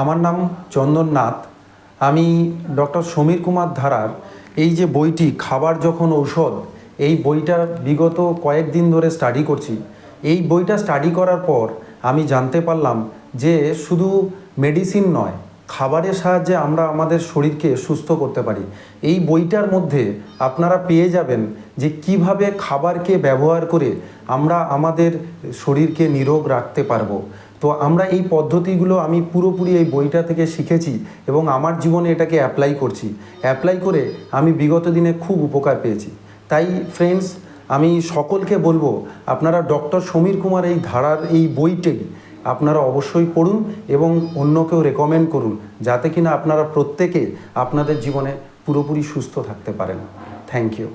আমার নাম চন্দন নাথ। আমি ডক্টর সমীর কুমার ধারার এই যে বইটি, খাবার যখন ঔষধ, এই বইটা বিগত কয়েকদিন ধরে স্টাডি করছি। এই বইটা স্টাডি করার পর আমি জানতে পারলাম যে শুধু মেডিসিন নয় খাবারের সাহায্যে আমরা আমাদের শরীরকে সুস্থ করতে পারি। এই বইটার মধ্যে আপনারা পেয়ে যাবেন যে কীভাবে খাবারকে ব্যবহার করে আমরা আমাদের শরীরকে নিরোগ রাখতে পারব। তো আমরা এই পদ্ধতিগুলো আমি পুরোপুরি এই বইটা থেকে শিখেছি এবং আমার জীবনে এটাকে অ্যাপ্লাই করছি। অ্যাপ্লাই করে আমি বিগত দিনে খুব উপকার পেয়েছি। তাই ফ্রেন্ডস আমি সকলকে বলব, আপনারা ডক্টর সমীর কুমার এই ধারার এই বইটি আপনারা অবশ্যই পড়ুন এবং অন্যকেও রেকমেন্ড করুন যাতে কিনা আপনারা প্রত্যেকে আপনাদের জীবনে পুরোপুরি সুস্থ থাকতে পারেন। Thank you